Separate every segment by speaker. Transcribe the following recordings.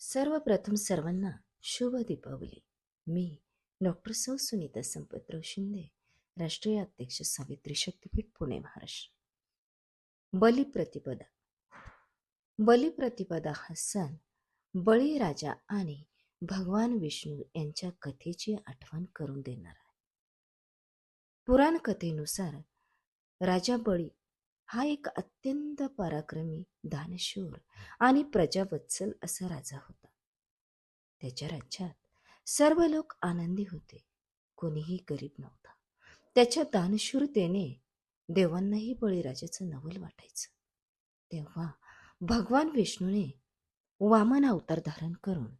Speaker 1: सर्वप्रथम सर्वांना शुभ दीपावली. मी डॉक्टर सौ. सुनीता संपतराव शिंदे राष्ट्रीय अध्यक्ष सावित्री शक्तीपीठ पुणे महाराष्ट्र. बलिप्रतिपदा बलिप्रतिपदा हा सण बळीराजा आणि भगवान विष्णू यांच्या कथेची आठवण करून देणार आहे. पुराण कथेनुसार राजा बळी हा एक अत्यंत पराक्रमी दानशूर आणि प्रजावत्सल असा राजा होता. त्याच्या राज्यात सर्व लोक आनंदी होते. कोणीही गरीब नव्हता. त्याच्या दानशूरतेने देवांनाही बळीराजाचं नवल वाटायचं. तेव्हा भगवान विष्णूने वामन अवतार धारण करून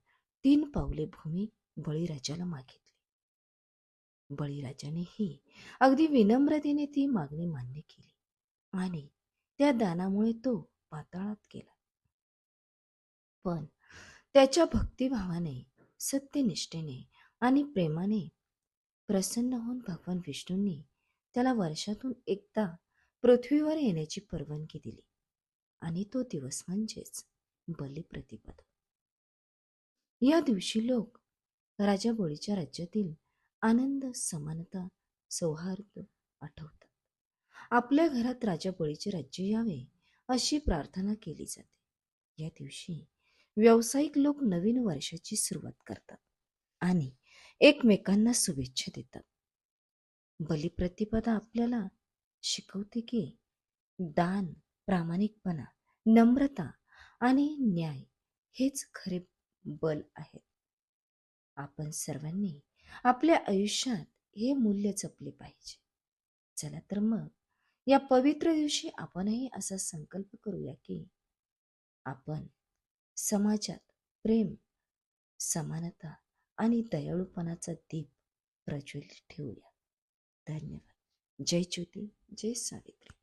Speaker 1: तीन पावले भूमी बळीराजाला मागितली. बळीराजानेही अगदी विनम्रतेने ती मागणी मान्य केली. आणि त्या दानामुळे तो पाताळात गेला. पण त्याच्या भक्तिभावाने सत्यनिष्ठेने आणि प्रेमाने प्रसन्न होऊन भगवान विष्णूंनी त्याला वर्षातून एकदा पृथ्वीवर येण्याची परवानगी दिली आणि तो दिवस म्हणजेच बलिप्रतिपदा. या दिवशी लोक राजा बोळीच्या राज्यातील आनंद समानता सौहार्द आठवतात. आपल्या घरात राजाबळीचे राज्य यावे अशी प्रार्थना केली जाते. या दिवशी व्यावसायिक लोक नवीन वर्षाची सुरुवात करतात आणि एकमेकांना शुभेच्छा देतात. बलिप्रतिपदा आपल्याला शिकवते की दान प्रामाणिकपणा नम्रता आणि न्याय हेच खरे बल आहेत. आपण सर्वांनी आपल्या आयुष्यात हे मूल्य जपले पाहिजे. चला तर मग या पवित्र दिवशी आपणही असा संकल्प करूया की आपण समाजात प्रेम समानता आणि दयाळूपणाचा दीप प्रज्वलित ठेवूया. धन्यवाद. जय ज्योती जय सावित्री.